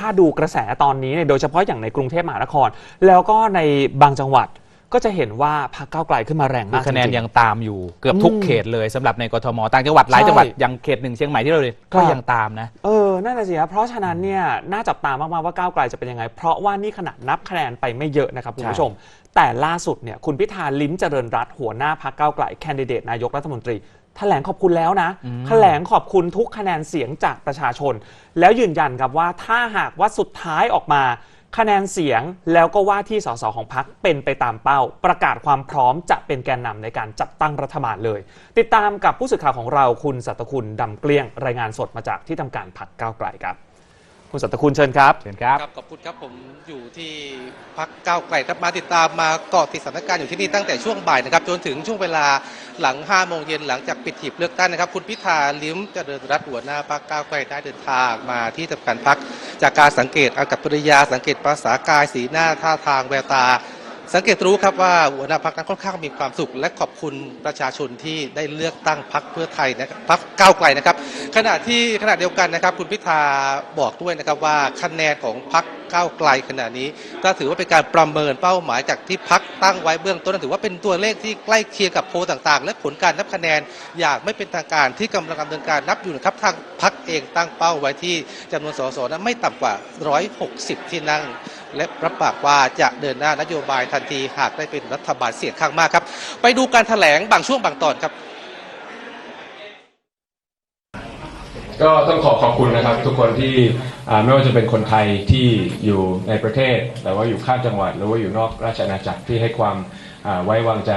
ถ้าดูกระแสตอนนี้เนี่ยโดยเฉพาะอย่างในกรุงเทพมหานคร แล้วก็ในบางจังหวัดก็จะเห็นว่าพรรคก้าวไกลขึ้นมาแรงคืมาอกคะแนนจริๆยังตามอยู่เกือบทุกอืมเขตเลยสำหรับในกทมต่างจังหวัดหลายใช่จังหวัดอย่างเขตหนึ่งเชียงใหม่ที่เราเลยครัก็บ ยังตามนะ เออ นั่นแหละสิครับเพราะฉะนั้นเนี่ยน่าจับตามากๆว่าก้าวไกลจะเป็นยังไง เพราะว่านี่ขนาดนับคะแนนไปไม่เยอะนะครับคุณผู้ชม แต่ล่าสุดเนี่ยคุณพิธาลิ้มเจริญรัตน์หัวหน้าพรรคก้าวไกลแคนดิเดตนายกรัฐมนตรีแถลงขอบคุณแล้วนะอืมแถลงขอบคุณทุกคะแนนเสียงจากประชาชน แล้วยืนยันครับว่าถ้าหากว่าสุดท้ายออกมาคะแนนเสียงแล้วก็ว่าที่สสของพรรคเป็นไปตามเป้า ประกาศความพร้อมจะเป็นแกนนำในการจัดตั้งรัฐบาลเลย ติดตามกับผู้สื่อข่าวของเราคุณสัตคุณดำเกลี้ยงรายงานสดมาจากที่ทำการพรรคก้าวไกลครับ คุณสัตคุณเชิญครับ เชิญครับ ครับขอบคุณครับผมอยู่ที่พักก้าวไกลครับมาติดตามมาเกาะติดสถานการณ์อยู่ที่นี่ตั้งแต่ช่วงบ่ายนะครับจนถึงช่วงเวลาหลัง5โมงเย็นหลังจากปิดหีบเลือกตั้งนะครับ คุณพิธาลิ้มเจริญรัตน์หัวหน้าพักก้าวไกลได้เดินทางมาที่ทำการพักจากการสังเกตอากับปริยาสังเกตภาษากายสีหน้าท่าทางแววตา สังเกตรู้ครับว่าหัวหน้าพักนั้นค่อนข้างมีความสุข และขอบคุณประชาชนที่ได้เลือกตั้งพักเพื่อไทยนะครับพักก้าวไกลนะครับ ขณะที่ขณะเดียวกันนะครับ คุณพิธาบอกด้วยนะครับว่าคะแนนของพักก้าวไกลขณะนี้ก็ถือว่าเป็นการประเมินเป้าหมายจากที่พักตั้งไว้เบื้องต้นถือว่าเป็นตัวเลขที่ใกล้เคียงกับโพลต่างๆ และผลการนับคะแนนอย่างไม่เป็นทางการที่กำลังดำเนินการนับอยู่นะครับทางพักเองตั้งเป้าไว้ที่จำนวนสสนั้นไม่ต่ำกว่า 160 ที่นั่ง และรับปากว่าจะเดินหน้านโยบายทันทีหากได้เป็นรัฐบาลเสียงข้างมากครับ ไปดูการแถลงบางช่วงบางตอนครับ ก็ต้องขอขอบคุณนะครับ ทุกคนที่ไม่ว่าจะเป็นคนไทยที่อยู่ในประเทศ แต่ว่าอยู่ข้ามจังหวัด หรือว่าอยู่นอกราชอาณาจักรที่ให้ความไว้วางใจ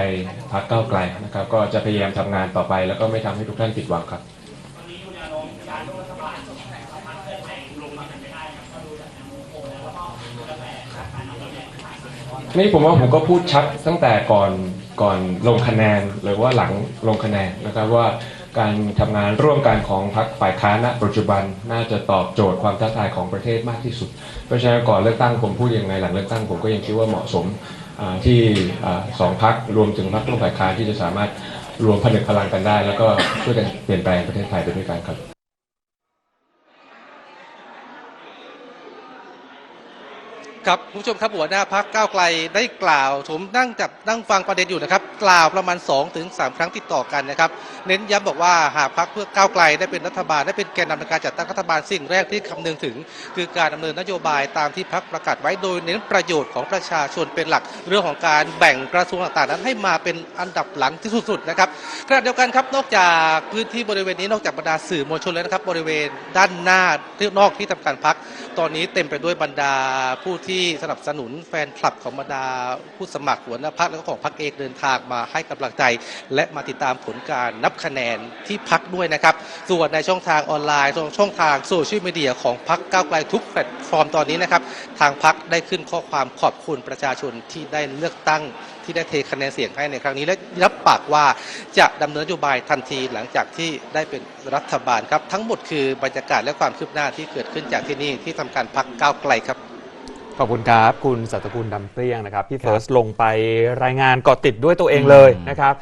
พรรคก้าวไกลนะครับ ก็จะพยายามทำงานต่อไป แล้วก็ไม่ทำให้ทุกท่านผิดหวังครับ นี่ผมว่าผมก็พูดชัดตั้งแต่ก่อนก่อนลงคะแนนหรือว่าหลังลงคะแนนนะครับว่าการทำงานร่วมกันของพรรคฝ่ายค้านณปัจจุบันน่าจะตอบโจทย์ความท้าทายของประเทศมากที่สุด เพราะฉะนั้นก่อนเลือกตั้งผมพูดย่างไรหลังเลือกตั้งผมก็ยังคิดว่าเหมาะสมที่สองพรรครวมถึงพรรคร่วมฝ่ายค้านที่จะสามารถรวมผนึกพลังกันได้ แล้วก็ช่วยกันเปลี่ยนแปลงประเทศไทยไปด้วยกันครับ ครับคุณผู้ชมครับหัวหน้าพักก้าวไกลได้กล่าวผมนั่งจับนั่งฟังประเด็นอยู่นะครับ กล่าวประมาณ2ถึง3ครั้งติดต่อกันนะครับ เน้นย้ำบอกว่าหากพักเพื่อก้าวไกลได้เป็นรัฐบาลได้เป็นแกนนำในการจัดตั้งรัฐบาลสิ่งแรกที่คำนึงถึง คือการดำเนินนโยบายตามที่พักประกาศไว้โดยเน้นประโยชน์ของประชาชนเป็นหลัก เรื่องของการแบ่งกระทรวงต่างๆนั้นให้มาเป็นอันดับหลังที่สุดๆนะครับขณะเดียวกันครับนอกจากพื้นที่บริเวณนี้นอกจากบรรดาสื่อมวลชนแล้วนะครับบริเวณด้านหน้าที่นอกที่ทำการพักตอนนี้เต็มไปด้วยบรรดาผู้ที่สนับสนุนแฟนคลับของบรรดาผู้สมัครหัวหน้าพักแล้วก็ของพักเอกเดินทางมาให้กำลังใจ และมาติดตามผลการนับคะแนนที่พักด้วยนะครับ ส่วนในช่องทางออนไลน์ช่องทางโซเชียลมีเดียของพักก้าวไกลทุกแพลตฟอร์มตอนนี้นะครับ ทางพักได้ขึ้นข้อความขอบคุณประชาชนที่ได้เลือกตั้งที่ได้เทคะแนนเสียงให้ในครั้งนี้และรับปากว่าจะดำเนินนโยบายทันทีหลังจากที่ได้เป็นรัฐบาลครับ ทั้งหมดคือบรรยากาศและความคืบหน้าที่เกิดขึ้นจากที่นี่ที่ทำการพักก้าวไกลครับ ขอบคุณครับ คุณสัตคุณดำเกลี้ยงนะครับ พี่เฟิร์สลงไปรายงานเกาะติดด้วยตัวเองเลยนะครับ